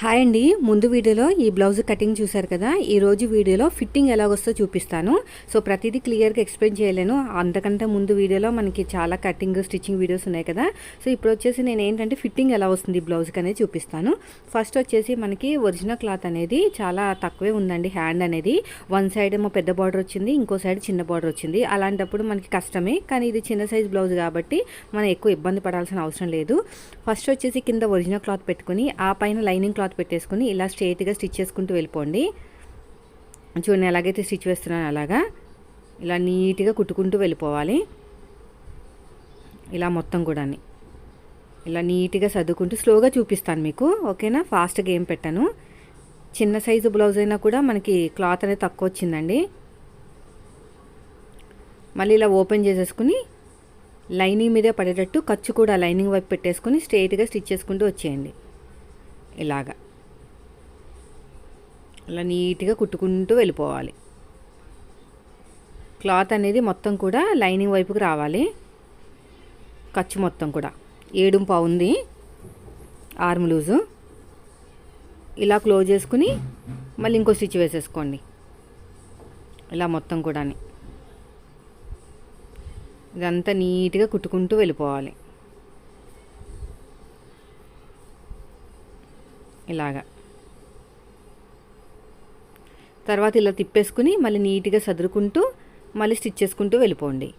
Hi అండి. ముందు వీడియోలో ఈ బ్లౌజ్ కటింగ్ చూశారు కదా? ఈ రోజు వీడియోలో ఫిట్టింగ్ ఎలాగొస్తో చూపిస్తాను. సో ప్రతిదీ క్లియర్గా ఎక్స్ప్లెయిన్ చేయలేను. అంతకంటే ముందు వీడియోలో మనకి చాలా కటింగ్ స్టిచ్చింగ్ వీడియోస్ ఉన్నాయి కదా? సో ఇప్పుడు వచ్చేసి నేను ఏంటంటే ఫిట్టింగ్ ఎలా వస్తుంది బ్లౌజ్కి అనేది చూపిస్తాను. ఫస్ట్ వచ్చేసి మనకి ఒరిజినల్ క్లాత్ అనేది చాలా తక్కువే ఉందండి హ్యాండ్ అనేది. వన్ సైడ్ ఏమో పెద్ద బార్డర్ వచ్చింది ఇంకో సైడ్ చిన్న బార్డర్ వచ్చింది. అలాంటప్పుడు మనకి కష్టమే కానీ ఇది చిన్న సైజ్ బ్లౌజ్ కాబట్టి మనం ఎక్కువ ఇబ్బంది పడాల్సిన అవసరం లేదు. ఫస్ట్ వచ్చేసి కింద ఒరిజినల్ క్లాత్ పెట్టుకుని ఆ పైన లైనింగ్ క్లాత్ పెట్టేసుకుని ఇలా స్ట్రైట్గా స్టిచ్ చేసుకుంటూ వెళ్ళిపోండి. చూడండి ఎలాగైతే స్టిచ్ వేస్తున్నాను అలాగా ఇలా నీట్గా కుట్టుకుంటూ వెళ్ళిపోవాలి. ఇలా మొత్తం కూడా ఇలా నీట్గా సర్దుకుంటూ స్లోగా చూపిస్తాను మీకు ఓకేనా? ఫాస్ట్గా ఏం పెట్టాను. చిన్న సైజు బ్లౌజ్ అయినా కూడా మనకి క్లాత్ అనేది తక్కువ వచ్చిందండి. మళ్ళీ ఇలా ఓపెన్ చేసేసుకుని లైనింగ్ మీదే పడేటట్టు ఖర్చు కూడా లైనింగ్ వైపు పెట్టేసుకుని స్ట్రైట్గా స్టిచ్ చేసుకుంటూ వచ్చేయండి. ఇలాగా. ఇలా నీట్గా కుట్టుకుంటూ వెళ్ళిపోవాలి. క్లాత్ అనేది మొత్తం కూడా లైనింగ్ వైపుకి రావాలి. ఖర్చు మొత్తం కూడా. ఏడు ఉంది. Arm loose. ఇలా క్లోజ్ చేసుకుని మళ్ళీ ఇంకో స్టిచ్ వేసేసుకోండి. ఇలా మొత్తం కూడా ఇదంతా నీట్గా కుట్టుకుంటూ వెళ్ళిపోవాలి. ఇలాగా. తర్వాత ఇలా తిప్పేసుకుని మళ్ళీ నీట్గా సదురుకుంటూ మళ్ళీ స్టిచ్ చేసుకుంటూ వెళ్ళిపోండి.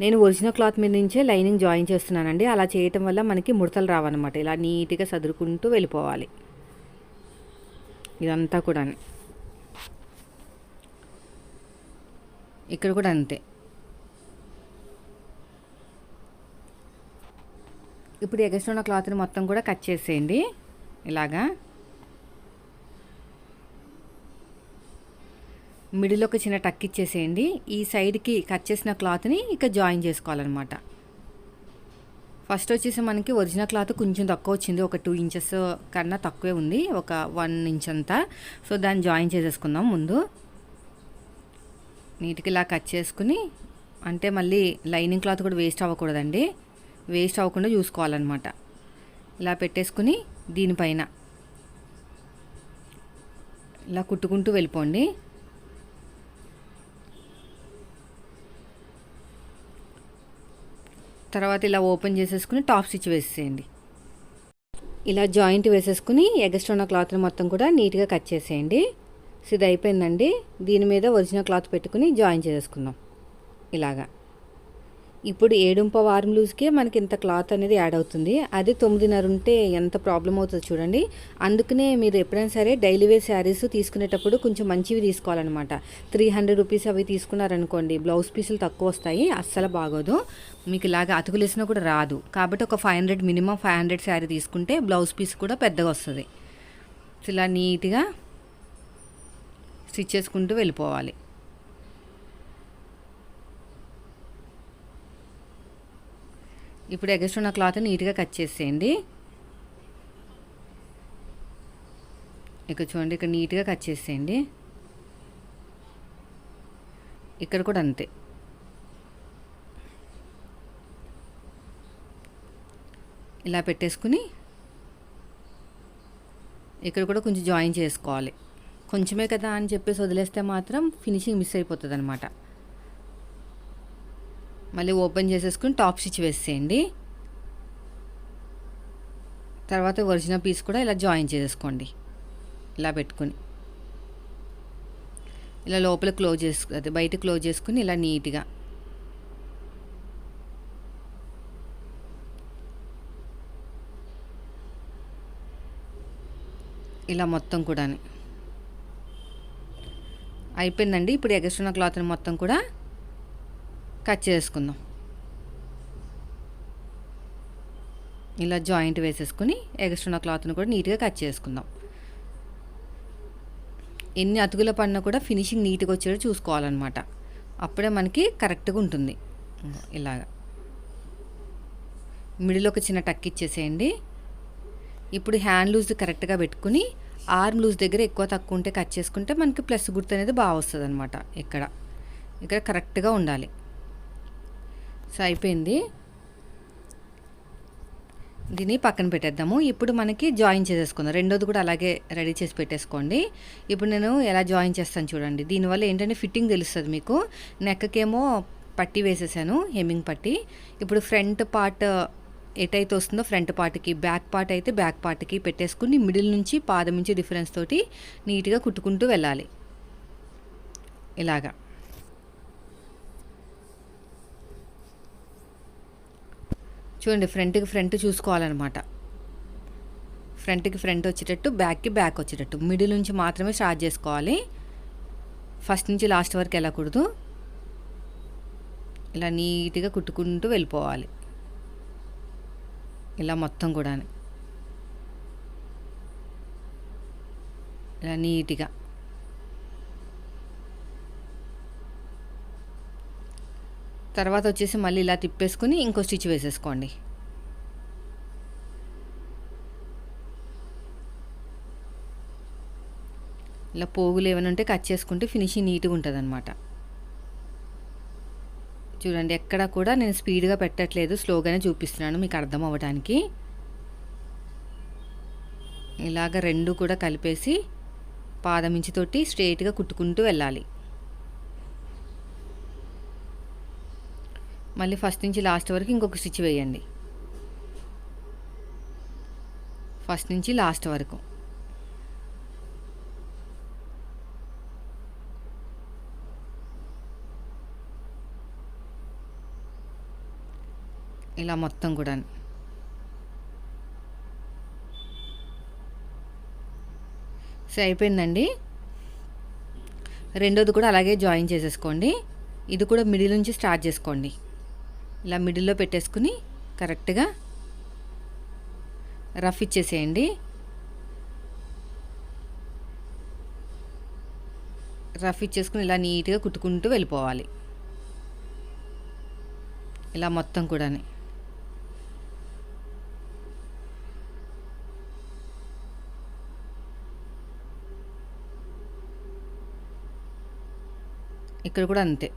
నేను ఒరిజినల్ క్లాత్ మీద నుంచే లైనింగ్ జాయిన్ చేస్తున్నానండి. అలా చేయటం వల్ల మనకి ముడతలు రావన్నమాట. ఇలా నీట్గా సదురుకుంటూ వెళ్ళిపోవాలి. ఇదంతా కూడా ఇక్కడ కూడా అంతే. ఇప్పుడు ఎగస్ట్రా క్లాత్ని మొత్తం కూడా కట్ చేసేయండి. ఇలాగా. మిడిల్ ఒక చిన్న టక్ ఇచ్చేసేయండి. ఈ సైడ్కి కట్ చేసిన క్లాత్ని ఇక జాయిన్ చేసుకోవాలన్నమాట. ఫస్ట్ వచ్చేసి మనకి ఒరిజినల్ క్లాత్ కొంచెం తక్కువ వచ్చింది. ఒక టూ ఇంచెస్ కన్నా తక్కువే ఉంది. ఒక వన్ ఇంచ్ అంతా. సో దాన్ని జాయిన్ చేసేసుకుందాం ముందు. నీట్గా ఇలా కట్ చేసుకుని అంటే మళ్ళీ లైనింగ్ క్లాత్ కూడా వేస్ట్ అవ్వకూడదండి. వేస్ట్ అవ్వకుండా చూసుకోవాలన్నమాట. ఇలా పెట్టేసుకుని దీనిపైన. ఇలా కుట్టుకుంటూ వెళ్ళిపోండి. తర్వాత ఇలా ఓపెన్ చేసేసుకుని టాప్ స్టిచ్ వేసేయండి. ఇలా జాయింట్ వేసేసుకుని ఎగస్ట్రా ఉన్న క్లాత్ని మొత్తం కూడా నీట్గా కట్ చేసేయండి. సో ఇది అయిపోయిందండి. దీని మీద ఒరిజినల్ క్లాత్ పెట్టుకుని జాయిన్ చేసేసుకుందాం. ఇలాగా. ఇప్పుడు ఏడుంప వారం లూజ్కే మనకి ఇంత క్లాత్ అనేది యాడ్ అవుతుంది. అది తొమ్మిదిన్నర ఉంటే ఎంత ప్రాబ్లం అవుతుందో చూడండి. అందుకనే మీరు ఎప్పుడైనా సరే డైలీ వేర్ శారీస్ తీసుకునేటప్పుడు కొంచెం మంచివి తీసుకోవాలన్నమాట. త్రీ హండ్రెడ్ రూపీస్ అవి తీసుకున్నారనుకోండి బ్లౌజ్ పీసులు తక్కువ వస్తాయి అస్సలు బాగోదు. మీకు ఇలాగ అతుకులేసినా కూడా రాదు. కాబట్టి ఒక five hundred minimum five hundred sari తీసుకుంటే బ్లౌజ్ పీస్ కూడా పెద్దగా వస్తుంది. ఇలా నీట్గా స్టిచ్ చేసుకుంటూ వెళ్ళిపోవాలి. ఇప్పుడు ఎగస్ట్ ఉన్న క్లాత్ నీట్గా కట్ చేసేయండి. ఇక్కడ చూడండి ఇక్కడ నీట్గా కట్ చేసేయండి. ఇక్కడ కూడా అంతే. ఇలా పెట్టేసుకుని ఇక్కడ కూడా కొంచెం జాయిన్ చేసుకోవాలి. కొంచెమే కదా అని చెప్పేసి వదిలేస్తే మాత్రం ఫినిషింగ్ మిస్ అయిపోతుంది అనమాట మళ్ళీ ఓపెన్ చేసేసుకుని టాప్ స్టిచ్ వేసేయండి. తర్వాత ఒరిజినల్ పీస్ కూడా ఇలా జాయిన్ చేసేసుకోండి. ఇలా పెట్టుకుని. ఇలా లోపల క్లోజ్ చేసుకు అదే బయట క్లోజ్ చేసుకుని ఇలా నీట్గా. ఇలా మొత్తం కూడా అయిపోయిందండి. ఇప్పుడు ఎగస్ట్రున్న క్లాత్ని మొత్తం కూడా కట్ చేసుకుందాం. ఇలా జాయింట్ వేసేసుకుని ఎగస్ట్రున్న క్లాత్ని కూడా నీట్గా కట్ చేసుకుందాం. ఎన్ని అతుకుల పడినా కూడా ఫినిషింగ్ నీట్గా వచ్చేటట్టు చూసుకోవాలన్నమాట. అప్పుడే మనకి కరెక్ట్గా ఉంటుంది. ఇలాగా. మిడిల్ ఒక చిన్న టక్ ఇచ్చేసేయండి. ఇప్పుడు హ్యాండ్ లూజ్ కరెక్ట్గా పెట్టుకుని ఆర్మ్ లూజ్ దగ్గర ఎక్కువ తక్కువ ఉంటే కట్ చేసుకుంటే మనకి ప్లస్ గుర్తు అనేది బాగా వస్తుంది అనమాట ఇక్కడ ఇక్కడ కరెక్ట్గా ఉండాలి. సో అయిపోయింది. దీన్ని పక్కన పెట్టేద్దాము. ఇప్పుడు మనకి జాయిన్ చేసేసుకుందాం. రెండోది కూడా అలాగే రెడీ చేసి పెట్టేసుకోండి. ఇప్పుడు నేను ఎలా జాయిన్ చేస్తాను చూడండి. దీనివల్ల ఏంటంటే ఫిట్టింగ్ తెలుస్తుంది మీకు. నెక్కకేమో పట్టి వేసేసాను హెమ్మింగ్ పట్టి. ఇప్పుడు ఫ్రంట్ పార్ట్ ఎటైతే వస్తుందో ఫ్రంట్ పార్ట్కి బ్యాక్ పార్ట్ అయితే బ్యాక్ పార్ట్కి పెట్టేసుకుని మిడిల్ నుంచి పాదం నుంచి డిఫరెన్స్ తోటి నీట్గా కుట్టుకుంటూ వెళ్ళాలి. ఇలాగా. చూడండి ఫ్రంట్కి ఫ్రంట్ చూసుకోవాలన్నమాట. ఫ్రంట్కి ఫ్రంట్ వచ్చేటట్టు బ్యాక్కి బ్యాక్ వచ్చేటట్టు. మిడిల్ నుంచి మాత్రమే స్టార్ట్ చేసుకోవాలి. ఫస్ట్ నుంచి లాస్ట్ వరకు వెళ్ళకూడదు. ఇలా నీట్గా కుట్టుకుంటూ వెళ్ళిపోవాలి. ఇలా మొత్తం కూడా ఇలా నీట్గా. తర్వాత వచ్చేసి మళ్ళీ ఇలా తిప్పేసుకుని ఇంకో స్టిచ్ వేసేసుకోండి. ఇలా పోగులు ఏమైనా ఉంటే కట్ చేసుకుంటే ఫినిషింగ్ నీట్గా ఉంటుంది అనమాట చూడండి ఎక్కడ కూడా నేను స్పీడ్గా పెట్టట్లేదు స్లోగానే చూపిస్తున్నాను మీకు అర్థం అవ్వడానికి ఇలాగ రెండు కూడా కలిపేసి పాదమించితోటి స్ట్రైట్గా కుట్టుకుంటూ వెళ్ళాలి. మళ్ళీ ఫస్ట్ నుంచి లాస్ట్ వరకు ఇంకొక స్టిచ్ వేయండి. ఫస్ట్ నుంచి లాస్ట్ వరకు. ఇలా మొత్తం కూడా. సో అయిపోయిందండి. రెండోది కూడా అలాగే జాయిన్ చేసేసుకోండి. ఇది కూడా మిడిల్ నుంచి స్టార్ట్ చేసుకోండి. ఇలా మిడిల్లో పెట్టేసుకుని కరెక్ట్గా రఫ్ ఇచ్చేసేయండి. రఫ్ ఇచ్చేసుకుని ఇలా నీట్గా కుట్టుకుంటూ వెళ్ళిపోవాలి. ఇలా మొత్తం కూడా ఇక్కడ కూడా అంతే.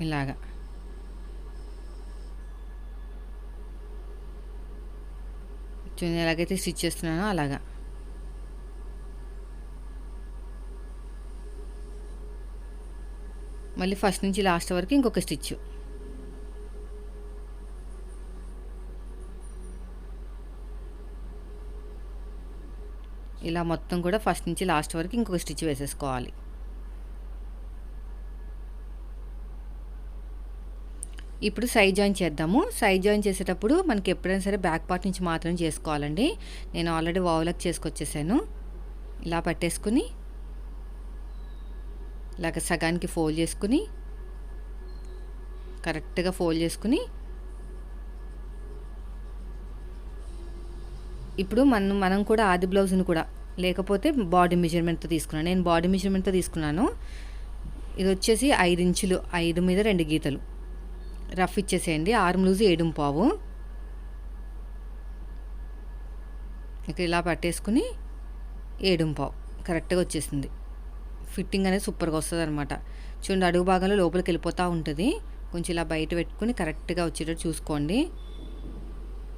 ఇలాగా. చూడండి ఎలాగైతే స్టిచ్ చేస్తున్నానో అలాగా. మళ్ళీ ఫస్ట్ నుంచి లాస్ట్ వరకు ఇంకొక స్టిచ్ ఇలా మొత్తం కూడా ఫస్ట్ నుంచి లాస్ట్ వరకు ఇంకొక స్టిచ్ వేసేసుకోవాలి. ఇప్పుడు సైడ్ జాయిన్ చేద్దాము. సైడ్ జాయిన్ చేసేటప్పుడు మనకి ఎప్పుడైనా సరే బ్యాక్ పార్ట్ నుంచి మాత్రం చేసుకోవాలండి. నేను ఆల్రెడీ వావులకు చేసుకొచ్చేసాను. ఇలా పట్టేసుకుని ఇలాగ సగానికి ఫోల్డ్ చేసుకుని కరెక్ట్గా ఫోల్డ్ చేసుకుని ఇప్పుడు మనం మనం కూడా ఆది బ్లౌజ్ని కూడా లేకపోతే బాడీ మెజర్మెంట్తో తీసుకున్నాను. నేను బాడీ మెజర్మెంట్తో తీసుకున్నాను. ఇది వచ్చేసి ఐదు ఇంచులు ఐదు మీద రెండు గీతలు. రఫ్ ఇచ్చేసేయండి. ఆర్మ్ లూజ్ ఏడుం పావు. ఇక్కడ ఇలా పట్టేసుకుని ఏడుం పావు. కరెక్ట్గా వచ్చేసింది. ఫిట్టింగ్ అనేది సూపర్గా వస్తుంది అనమాట చూడండి అడుగు భాగంలో లోపలికి వెళ్ళిపోతూ ఉంటుంది. కొంచెం ఇలా బయట పెట్టుకుని కరెక్ట్గా వచ్చేటట్టు చూసుకోండి.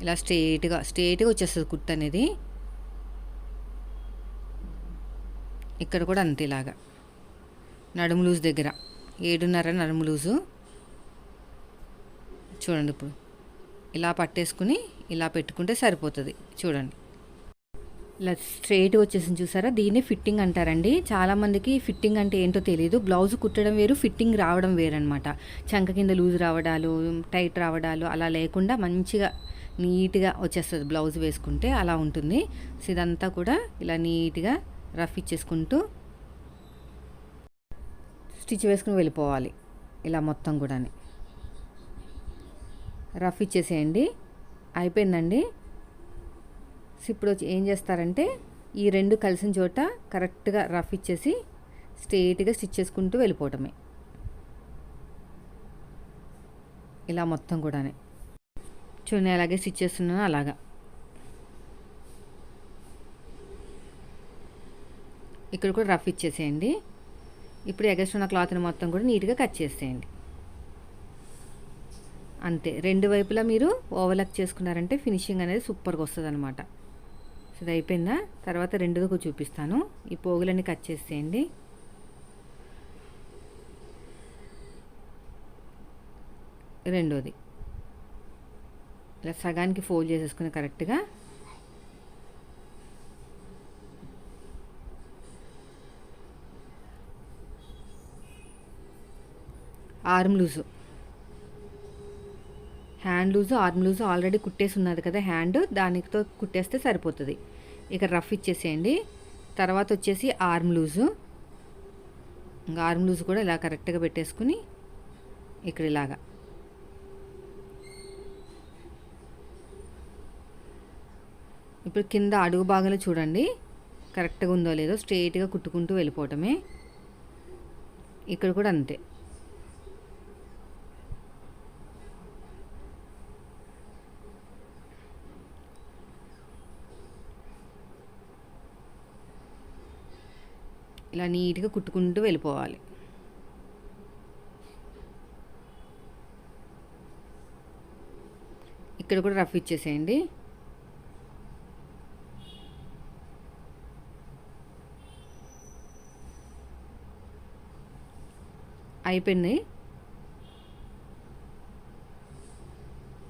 ఇలా స్ట్రేట్గా స్ట్రేట్గా వచ్చేస్తుంది కుట్ అనేది. ఇక్కడ కూడా అంతే ఇలాగా. నడుము లూజ్ దగ్గర. ఏడున్నర నడుము లూజు. చూడండి ఇప్పుడు. ఇలా పట్టేసుకుని ఇలా పెట్టుకుంటే సరిపోతుంది. చూడండి. ఇలా స్ట్రైట్ వచ్చేసింది చూసారా? దీన్ని ఫిట్టింగ్ అంటారండి. చాలామందికి ఫిట్టింగ్ అంటే ఏంటో తెలియదు బ్లౌజ్ కుట్టడం వేరు ఫిట్టింగ్ రావడం వేరనమాట చంక కింద లూజ్ రావడాలు టైట్ రావడాలు అలా లేకుండా మంచిగా నీట్గా వచ్చేస్తుంది బ్లౌజ్ వేసుకుంటే అలా ఉంటుంది. సో ఇదంతా కూడా ఇలా నీట్గా రఫ్ ఇచ్చేసుకుంటూ స్టిచ్ వేసుకుని వెళ్ళిపోవాలి. ఇలా మొత్తం కూడా రఫ్ ఇచ్చేసేయండి. అయిపోయిందండి. ఇప్పుడు వచ్చి ఏం చేస్తారంటే ఈ రెండు కలిసిన చోట కరెక్ట్గా రఫ్ ఇచ్చేసి స్ట్రేట్గా స్టిచ్ చేసుకుంటూ వెళ్ళిపోవటమే. ఇలా మొత్తం కూడానే. చూడండి అలాగే స్టిచ్ చేస్తున్నాను అలాగా. ఇక్కడ కూడా రఫ్ ఇచ్చేసేయండి. ఇప్పుడు ఎగస్ట్ ఉన్న క్లాత్ని మొత్తం కూడా నీట్గా కట్ చేసేయండి. అంతే. రెండు వైపులా మీరు ఓవర్లాక్ చేసుకున్నారంటే ఫినిషింగ్ అనేది సూపర్గా వస్తుంది అనమాట సో ఇది అయిపోయిందా? తర్వాత రెండోది చూపిస్తాను. ఈ పోగులన్నీ కట్ చేసేయండి. రెండోది. ఇలా సగానికి ఫోల్డ్ చేసేసుకుని కరెక్ట్గా arm loose. Hand loose arm loose already కుట్టేసి ఉన్నది కదా హ్యాండ్ దానితో కుట్టేస్తే సరిపోతుంది. ఇక రఫ్ ఇచ్చేసేయండి. తర్వాత వచ్చేసి ఆర్మ్ లూజు. ఇంకా ఆర్మ్ లూజ్ కూడా ఇలా కరెక్ట్గా పెట్టేసుకుని ఇక్కడ ఇలాగా. ఇప్పుడు కింద అడుగు భాగంలో చూడండి. కరెక్ట్గా ఉందో లేదో స్ట్రైట్గా కుట్టుకుంటూ వెళ్ళిపోవటమే. ఇక్కడ కూడా అంతే. ఇలా నీట్గా కుట్టుకుంటూ వెళ్ళిపోవాలి. ఇక్కడ కూడా రఫ్ ఇచ్చేసేయండి. అయిపోయింది.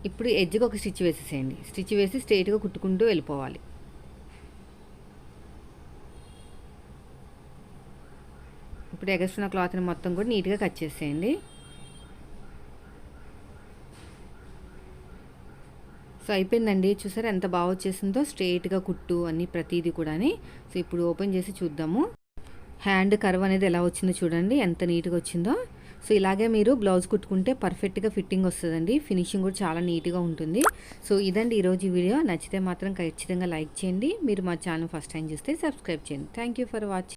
ఇప్పుడు ఎడ్జ్కి ఒక స్టిచ్ వేసేసేయండి. స్టిచ్ వేసి స్ట్రైట్గా కుట్టుకుంటూ వెళ్ళిపోవాలి. ఇప్పుడు ఎగస్తున్న క్లాత్ని మొత్తం కూడా నీట్గా కట్ చేసేయండి. సో అయిపోయిందండి. చూసారా ఎంత బాగా వచ్చేసిందో? స్ట్రెయిట్గా కుట్టు అన్ని ప్రతిదీ కూడా సో ఇప్పుడు ఓపెన్ చేసి చూద్దాము. హ్యాండ్ కర్వ్ అనేది ఎలా వచ్చిందో చూడండి. ఎంత నీట్గా వచ్చిందో. సో ఇలాగే మీరు బ్లౌజ్ కుట్టుకుంటే పర్ఫెక్ట్గా ఫిట్టింగ్ వస్తుందండి. ఫినిషింగ్ కూడా చాలా నీట్గా ఉంటుంది. సో ఇదండి ఈరోజు వీడియో. నచ్చితే మాత్రం ఖచ్చితంగా లైక్ చేయండి. మీరు మా ఛానల్ ఫస్ట్ టైం చూస్తే సబ్స్క్రైబ్ చేయండి. Thank for watching